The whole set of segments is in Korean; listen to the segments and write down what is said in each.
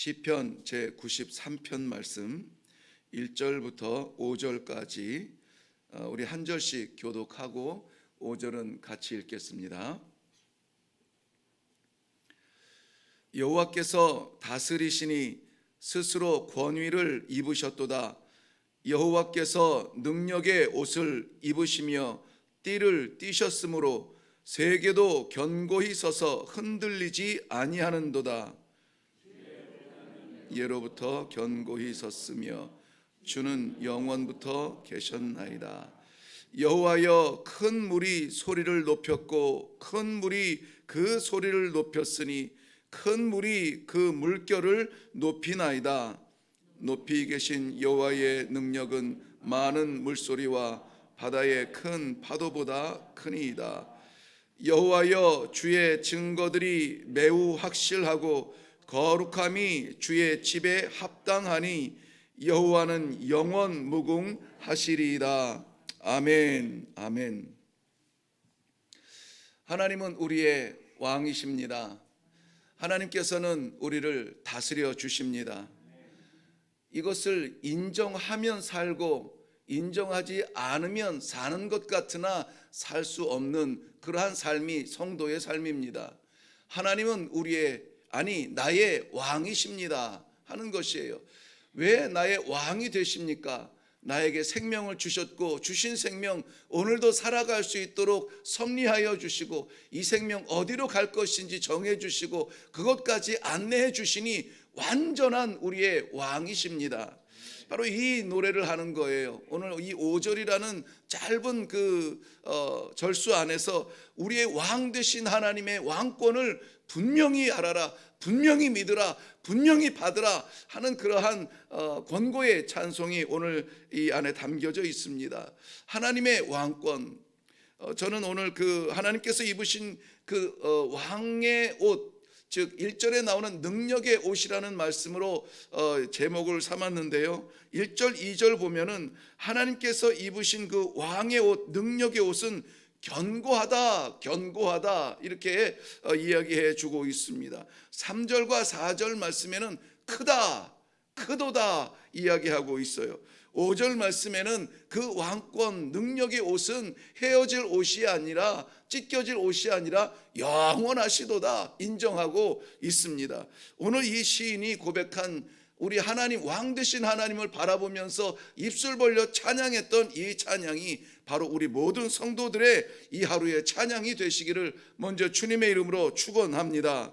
시편 제 93편 말씀 1절부터 5절까지 어, 우리 한 절씩 교독하고 5절은 같이 읽겠습니다. 여호와께서 다스리시니 스스로 권위를 입으셨도다. 여호와께서 능력의 옷을 입으시며 띠를 띠셨으므로 세계도 견고히 서서 흔들리지 아니하는도다. 예로부터 견고히 섰으며 주는 영원부터 계셨나이다. 여호와여 큰 물이 소리를 높였고 큰 물이 그 소리를 높였으니 큰 물이 그 물결을 높이나이다. 높이 계신 여호와의 능력은 많은 물소리와 바다의 큰 파도보다 크니이다. 여호와여 주의 증거들이 매우 확실하고 거룩함이 주의 집에 합당하니 여호와는 영원 무궁하시리이다. 아멘. 아멘. 하나님은 우리의 왕이십니다. 하나님께서는 우리를 다스려 주십니다. 이것을 인정하면 살고 인정하지 않으면 사는 것 같으나 살 수 없는 그러한 삶이 성도의 삶입니다. 하나님은 우리의 아니 나의 왕이십니다 하는 것이에요. 왜 나의 왕이 되십니까? 나에게 생명을 주셨고 주신 생명 오늘도 살아갈 수 있도록 섭리하여 주시고 이 생명 어디로 갈 것인지 정해 주시고 그것까지 안내해 주시니 완전한 우리의 왕이십니다. 바로 이 노래를 하는 거예요. 오늘 이 5절이라는 짧은 그 어, 절수 안에서 우리의 왕 되신 하나님의 왕권을 분명히 알아라, 분명히 믿으라, 분명히 받으라 하는 그러한 어, 권고의 찬송이 오늘 이 안에 담겨져 있습니다. 하나님의 왕권. 어, 저는 오늘 그 하나님께서 입으신 그 어, 왕의 옷 즉 1절에 나오는 능력의 옷이라는 말씀으로 어, 제목을 삼았는데요. 1절, 2절 보면은 하나님께서 입으신 그 왕의 옷, 능력의 옷은 견고하다, 견고하다 이렇게 어, 이야기해 주고 있습니다. 3절과 4절 말씀에는 크다, 크도다 이야기하고 있어요. 5절 말씀에는 그 왕권 능력의 옷은 헤어질 옷이 아니라 찢겨질 옷이 아니라 영원하시도다 인정하고 있습니다. 오늘 이 시인이 고백한 우리 하나님 왕 되신 하나님을 바라보면서 입술 벌려 찬양했던 이 찬양이 바로 우리 모든 성도들의 이 하루의 찬양이 되시기를 먼저 주님의 이름으로 축원합니다.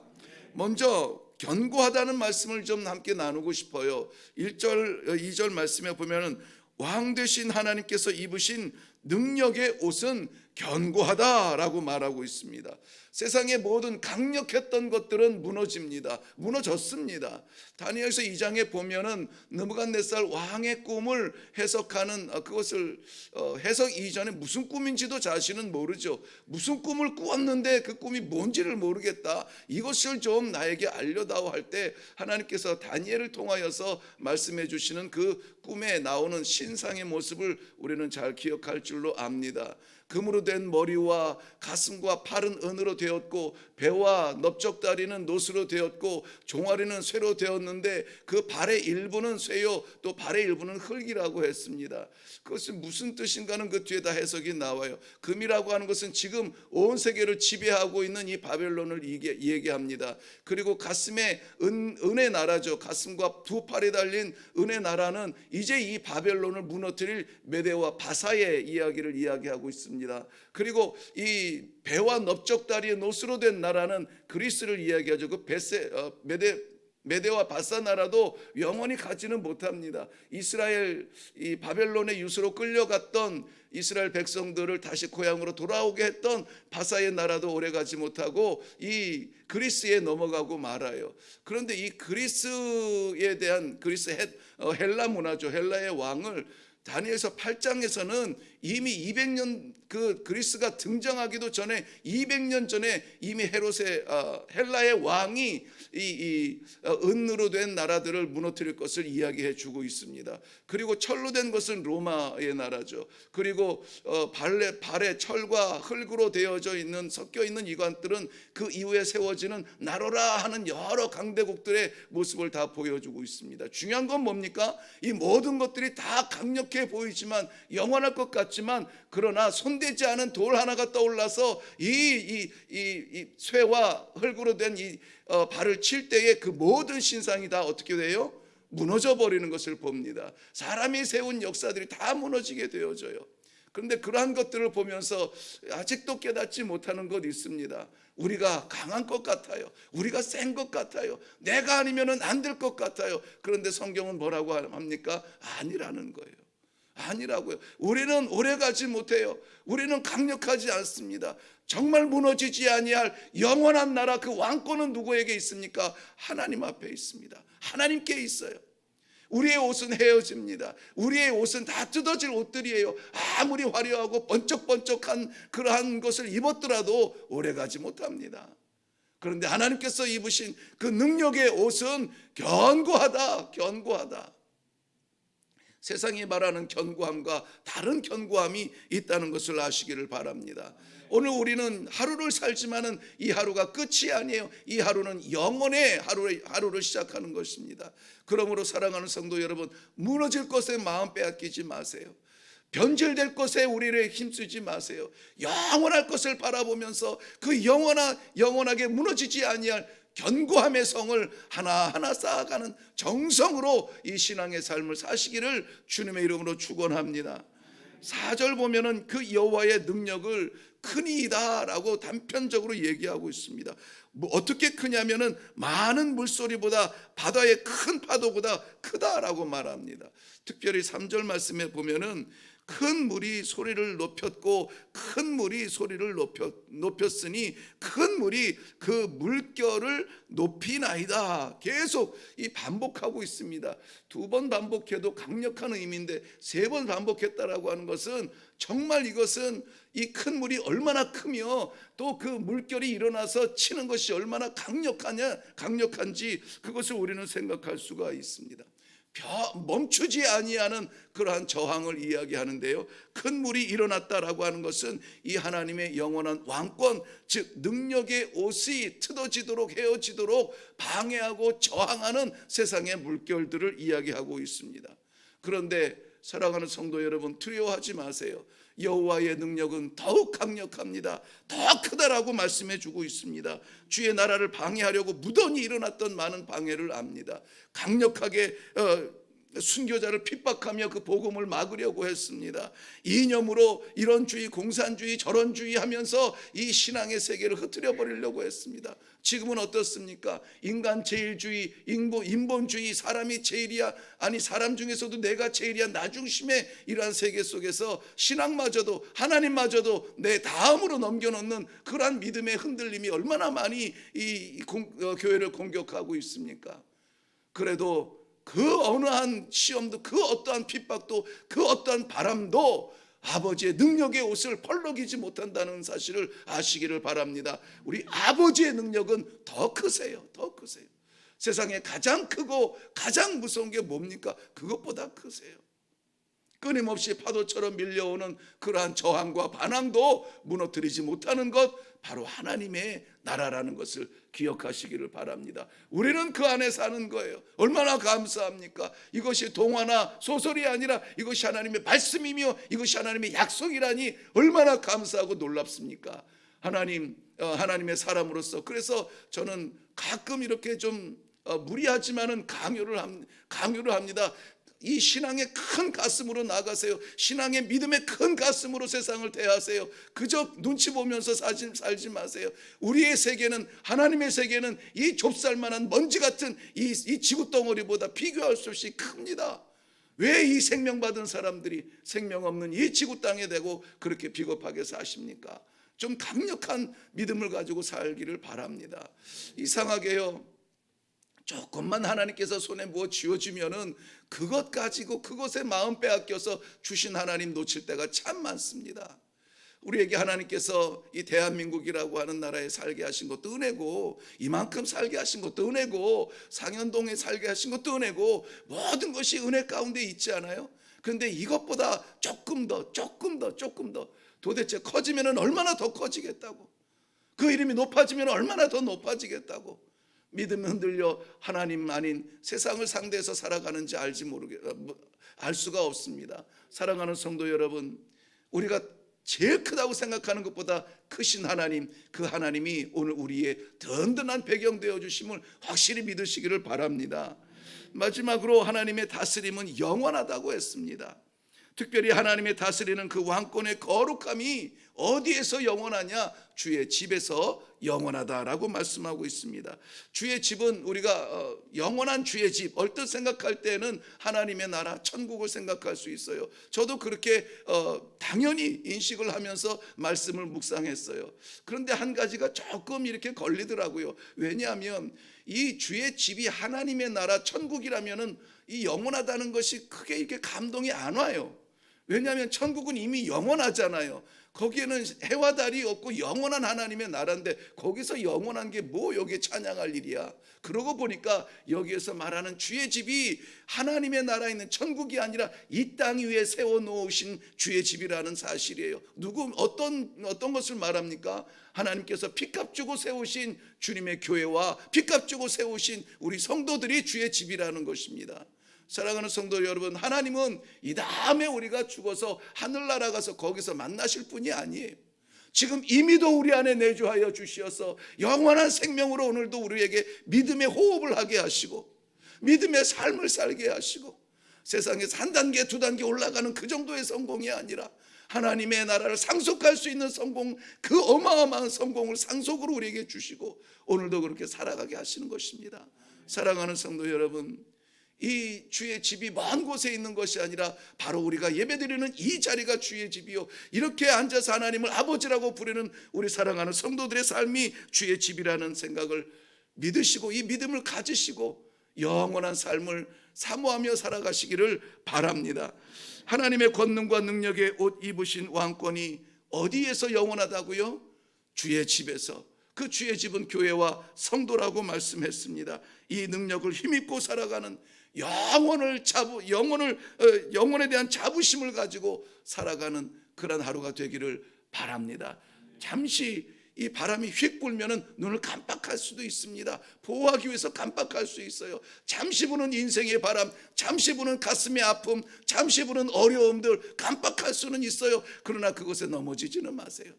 먼저 견고하다는 말씀을 좀 함께 나누고 싶어요. 1절 2절 말씀에 보면은 왕 되신 하나님께서 입으신 능력의 옷은 견고하다라고 말하고 있습니다. 세상의 모든 강력했던 것들은 무너집니다. 무너졌습니다. 다니엘서 2장에 보면은 느부갓네살 왕의 꿈을 해석하는 어, 그것을 어, 해석 이전에 무슨 꿈인지도 자신은 모르죠. 무슨 꿈을 꾸었는데 그 꿈이 뭔지를 모르겠다. 이것을 좀 나에게 알려다오 할 때 하나님께서 다니엘을 통하여서 말씀해 주시는 그 꿈에 나오는 신상의 모습을 우리는 잘 기억할 줄로 압니다. 금으로 된 머리와 가슴과 팔은 은으로 되었고 배와 넓적다리는 노스로 되었고 종아리는 쇠로 되었는데 그 발의 일부는 쇠요 또 발의 일부는 흙이라고 했습니다. 그것은 무슨 뜻인가는 그 뒤에 다 해석이 나와요. 금이라고 하는 것은 지금 온 세계를 지배하고 있는 이 바벨론을 얘기합니다. 그리고 가슴에 은, 은의 나라죠. 가슴과 두 팔이 달린 은의 나라는 이제 이 바벨론을 무너뜨릴 메대와 바사의 이야기를 이야기하고 있습니다. 그리고 이 배와 넓적다리의 노스로 된 나라는 그리스를 이야기하죠. 그 베세 어, 메대 메대와 바사 나라도 영원히 가지는 못합니다. 이스라엘 이 바벨론의 유수로 끌려갔던 이스라엘 백성들을 다시 고향으로 돌아오게 했던 바사의 나라도 오래 가지 못하고 이 그리스에 넘어가고 말아요. 그런데 이 그리스에 대한 그리스 헬, 어, 헬라 문화죠. 헬라의 왕을 다니엘서 8장에서는 이미 200년 그 그리스가 등장하기도 전에 200년 전에 이미 헤롯의 어, 헬라의 왕이 이, 이 어, 은으로 된 나라들을 무너뜨릴 것을 이야기해 주고 있습니다. 그리고 철로 된 것은 로마의 나라죠. 그리고 어, 발레 발에 철과 흙으로 되어져 있는 섞여 있는 이관들은 그 이후에 세워지는 나로라 하는 여러 강대국들의 모습을 다 보여주고 있습니다. 중요한 건 뭡니까? 이 모든 것들이 다 강력해 보이지만 영원할 것 같지 만 그러나 손대지 않은 돌 하나가 떠올라서 이이이 이 쇠와 흙으로 된이 어, 발을 칠 때에 그 모든 신상이 다 어떻게 돼요? 무너져 버리는 것을 봅니다. 사람이 세운 역사들이 다 무너지게 되어져요. 그런데 그러한 것들을 보면서 아직도 깨닫지 못하는 것 있습니다. 우리가 강한 것 같아요. 우리가 센 것 같아요. 내가 아니면은 안 될 것 같아요. 그런데 성경은 뭐라고 합니까? 아니라는 거예요. 아니라고요. 우리는 오래가지 못해요. 우리는 강력하지 않습니다. 정말 무너지지 아니할 영원한 나라 그 왕권은 누구에게 있습니까? 하나님 앞에 있습니다. 하나님께 있어요. 우리의 옷은 헤어집니다. 우리의 옷은 다 뜯어질 옷들이에요. 아무리 화려하고 번쩍번쩍한 그러한 것을 입었더라도 오래가지 못합니다. 그런데 하나님께서 입으신 그 능력의 옷은 견고하다, 견고하다. 세상이 말하는 견고함과 다른 견고함이 있다는 것을 아시기를 바랍니다. 오늘 우리는 하루를 살지만은 이 하루가 끝이 아니에요. 이 하루는 영원의 하루를, 하루를 시작하는 것입니다. 그러므로 사랑하는 성도 여러분, 무너질 것에 마음 빼앗기지 마세요. 변질될 것에 우리를 힘쓰지 마세요. 영원할 것을 바라보면서 그 영원하, 영원하게 무너지지 아니할 견고함의 성을 하나하나 쌓아가는 정성으로 이 신앙의 삶을 사시기를 주님의 이름으로 축원합니다. 4절 보면은 그 여호와의 능력을 크니이다라고 단편적으로 얘기하고 있습니다. 뭐 어떻게 크냐면은 많은 물소리보다 바다의 큰 파도보다 크다라고 말합니다. 특별히 3절 말씀에 보면은 큰 물이 소리를 높였고 큰 물이 소리를 높였, 높였으니 큰 물이 그 물결을 높이나이다. 계속 이 반복하고 있습니다. 두 번 반복해도 강력한 의미인데 세 번 반복했다라고 하는 것은 정말 이것은 이 큰 물이 얼마나 크며 또 그 물결이 일어나서 치는 것이 얼마나 강력하냐 강력한지 그것을 우리는 생각할 수가 있습니다. 멈추지 아니하는 그러한 저항을 이야기하는데요. 큰 물이 일어났다라고 하는 것은 이 하나님의 영원한 왕권, 즉 능력의 옷이 트어지도록 헤어지도록 방해하고 저항하는 세상의 물결들을 이야기하고 있습니다. 그런데 사랑하는 성도 여러분 두려워하지 마세요. 여호와의 능력은 더욱 강력합니다. 더 크다라고 말씀해 주고 있습니다. 주의 나라를 방해하려고 무던히 일어났던 많은 방해를 압니다. 강력하게 어, 순교자를 핍박하며 그 복음을 막으려고 했습니다. 이념으로 이런 주의, 공산주의, 저런 주의 하면서 이 신앙의 세계를 흐트려 버리려고 했습니다. 지금은 어떻습니까? 인간 제일주의, 인본, 인본주의, 사람이 제일이야. 아니, 사람 중에서도 내가 제일이야. 나 중심의 이러한 세계 속에서 신앙마저도, 하나님마저도 내 다음으로 넘겨놓는 그러한 믿음의 흔들림이 얼마나 많이 이 공, 어, 교회를 공격하고 있습니까? 그래도 그 어느 한 시험도 그 어떠한 핍박도 그 어떠한 바람도 아버지의 능력의 옷을 펄럭이지 못한다는 사실을 아시기를 바랍니다. 우리 아버지의 능력은 더 크세요. 더 크세요. 세상에 가장 크고 가장 무서운 게 뭡니까? 그것보다 크세요. 끊임없이 파도처럼 밀려오는 그러한 저항과 반항도 무너뜨리지 못하는 것 바로 하나님의 나라라는 것을 기억하시기를 바랍니다. 우리는 그 안에 사는 거예요. 얼마나 감사합니까? 이것이 동화나 소설이 아니라 이것이 하나님의 말씀이며 이것이 하나님의 약속이라니 얼마나 감사하고 놀랍습니까? 하나님 어, 하나님의 사람으로서 그래서 저는 가끔 이렇게 좀 어, 무리하지만은 강요를 합, 강요를 합니다. 이 신앙의 큰 가슴으로 나가세요. 신앙의 믿음의 큰 가슴으로 세상을 대하세요. 그저 눈치 보면서 살지, 살지 마세요. 우리의 세계는 하나님의 세계는 이 좁쌀만한 먼지 같은 이, 이 지구 덩어리보다 비교할 수 없이 큽니다. 왜 이 생명 받은 사람들이 생명 없는 이 지구 땅에 대고 그렇게 비겁하게 사십니까? 좀 강력한 믿음을 가지고 살기를 바랍니다. 이상하게요. 조금만 하나님께서 손에 무엇 쥐어주면은 그것 가지고 그것에 마음 빼앗겨서 주신 하나님 놓칠 때가 참 많습니다. 우리에게 하나님께서 이 대한민국이라고 하는 나라에 살게 하신 것도 은혜고 이만큼 살게 하신 것도 은혜고 상현동에 살게 하신 것도 은혜고 모든 것이 은혜 가운데 있지 않아요? 그런데 이것보다 조금 더 조금 더 조금 더 도대체 커지면 얼마나 더 커지겠다고 그 이름이 높아지면 얼마나 더 높아지겠다고 믿음 흔들려 하나님 아닌 세상을 상대해서 살아가는지 알지 모르게 어, 뭐, 알 수가 없습니다. 사랑하는 성도 여러분, 우리가 제일 크다고 생각하는 것보다 크신 하나님, 그 하나님이 오늘 우리의 든든한 배경 되어 주심을 확실히 믿으시기를 바랍니다. 마지막으로 하나님의 다스림은 영원하다고 했습니다. 특별히 하나님의 다스리는 그 왕권의 거룩함이 어디에서 영원하냐? 주의 집에서 영원하다라고 말씀하고 있습니다. 주의 집은 우리가 어, 영원한 주의 집 얼뜻 생각할 때는 하나님의 나라 천국을 생각할 수 있어요. 저도 그렇게 어, 당연히 인식을 하면서 말씀을 묵상했어요. 그런데 한 가지가 조금 이렇게 걸리더라고요. 왜냐하면 이 주의 집이 하나님의 나라 천국이라면은 이 영원하다는 것이 크게 이렇게 감동이 안 와요. 왜냐하면 천국은 이미 영원하잖아요. 거기에는 해와 달이 없고 영원한 하나님의 나라인데 거기서 영원한 게 뭐 여기에 찬양할 일이야. 그러고 보니까 여기에서 말하는 주의 집이 하나님의 나라에 있는 천국이 아니라 이 땅 위에 세워 놓으신 주의 집이라는 사실이에요. 누구 어떤 어떤 것을 말합니까? 하나님께서 피값 주고 세우신 주님의 교회와 피값 주고 세우신 우리 성도들이 주의 집이라는 것입니다. 사랑하는 성도 여러분, 하나님은 이 다음에 우리가 죽어서 하늘나라 가서 거기서 만나실 분이 아니에요. 지금 이미도 우리 안에 내주하여 주시어서 영원한 생명으로 오늘도 우리에게 믿음의 호흡을 하게 하시고 믿음의 삶을 살게 하시고 세상에서 한 단계 두 단계 올라가는 그 정도의 성공이 아니라 하나님의 나라를 상속할 수 있는 성공 그 어마어마한 성공을 상속으로 우리에게 주시고 오늘도 그렇게 살아가게 하시는 것입니다. 사랑하는 성도 여러분, 이 주의 집이 먼 곳에 있는 것이 아니라 바로 우리가 예배드리는 이 자리가 주의 집이요. 이렇게 앉아서 하나님을 아버지라고 부르는 우리 사랑하는 성도들의 삶이 주의 집이라는 생각을 믿으시고 이 믿음을 가지시고 영원한 삶을 사모하며 살아가시기를 바랍니다. 하나님의 권능과 능력의 옷 입으신 왕권이 어디에서 영원하다고요? 주의 집에서. 그 주의 집은 교회와 성도라고 말씀했습니다. 이 능력을 힘입고 살아가는 영혼을 자부 영혼을 어, 영혼에 대한 자부심을 가지고 살아가는 그런 하루가 되기를 바랍니다. 잠시 이 바람이 휙 불면은 눈을 깜빡할 수도 있습니다. 보호하기 위해서 깜빡할 수 있어요. 잠시 부는 인생의 바람, 잠시 부는 가슴의 아픔, 잠시 부는 어려움들 깜빡할 수는 있어요. 그러나 그것에 넘어지지는 마세요.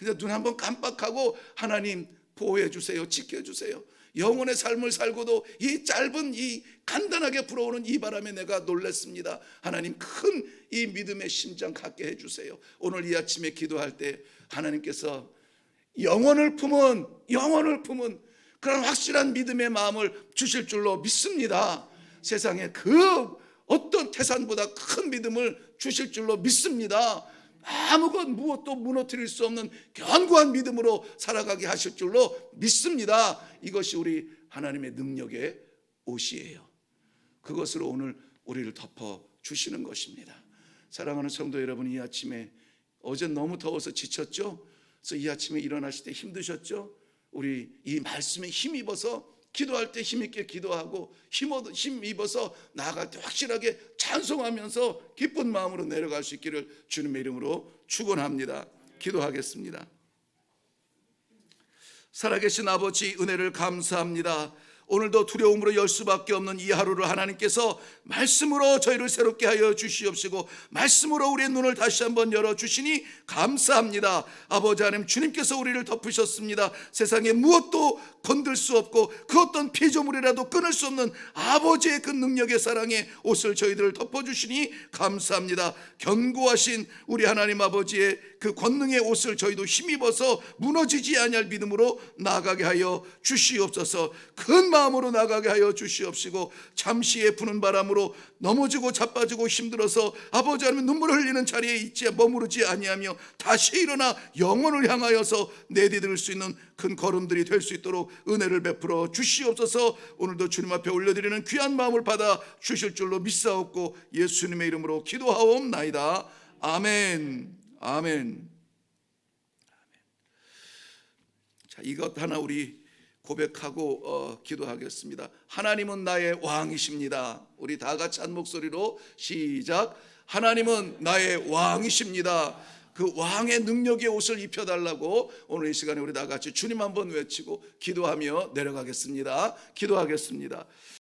그냥 눈 한번 깜빡하고 하나님 보호해 주세요. 지켜 주세요. 영혼의 삶을 살고도 이 짧은 이 간단하게 불어오는 이 바람에 내가 놀랐습니다. 하나님 큰 이 믿음의 심장 갖게 해 주세요. 오늘 이 아침에 기도할 때 하나님께서 영혼을 품은 영혼을 품은 그런 확실한 믿음의 마음을 주실 줄로 믿습니다. 세상에 그 어떤 태산보다 큰 믿음을 주실 줄로 믿습니다. 아무것 무엇도 무너뜨릴 수 없는 견고한 믿음으로 살아가게 하실 줄로 믿습니다. 이것이 우리 하나님의 능력의 옷이에요. 그것으로 오늘 우리를 덮어 주시는 것입니다. 사랑하는 성도 여러분, 이 아침에 어제 너무 더워서 지쳤죠? 그래서 이 아침에 일어나실 때 힘드셨죠? 우리 이 말씀에 힘입어서 기도할 때 힘있게 기도하고 힘 입어서 나아갈 때 확실하게 찬송하면서 기쁜 마음으로 내려갈 수 있기를 주님의 이름으로 축원합니다. 기도하겠습니다. 살아계신 아버지 은혜를 감사합니다. 오늘도 두려움으로 열 수밖에 없는 이 하루를 하나님께서 말씀으로 저희를 새롭게 하여 주시옵시고 말씀으로 우리의 눈을 다시 한번 열어 주시니 감사합니다. 아버지 하나님 주님께서 우리를 덮으셨습니다. 세상에 무엇도 건들 수 없고 그 어떤 피조물이라도 끊을 수 없는 아버지의 그 능력의 사랑에 옷을 저희들을 덮어 주시니 감사합니다. 견고하신 우리 하나님 아버지의 그 권능의 옷을 저희도 힘입어서 무너지지 아니할 믿음으로 나아가게 하여 주시옵소서. 큰 마음으로 나가게 하여 주시옵시고 잠시의 부는 바람으로 넘어지고 자빠지고 힘들어서 아버지 하나님 눈물을 흘리는 자리에 있지 머무르지 아니하며 다시 일어나 영혼을 향하여서 내디딜 수 있는 큰 걸음들이 될 수 있도록 은혜를 베풀어 주시옵소서. 오늘도 주님 앞에 올려드리는 귀한 마음을 받아 주실 줄로 믿사옵고 예수님의 이름으로 기도하옵나이다. 아멘. 아멘. 자, 이것 하나 우리 고백하고 어, 기도하겠습니다. 하나님은 나의 왕이십니다. 우리 다 같이 한 목소리로 시작. 하나님은 나의 왕이십니다. 그 왕의 능력의 옷을 입혀달라고 오늘 이 시간에 우리 다 같이 주님 한번 외치고 기도하며 내려가겠습니다. 기도하겠습니다.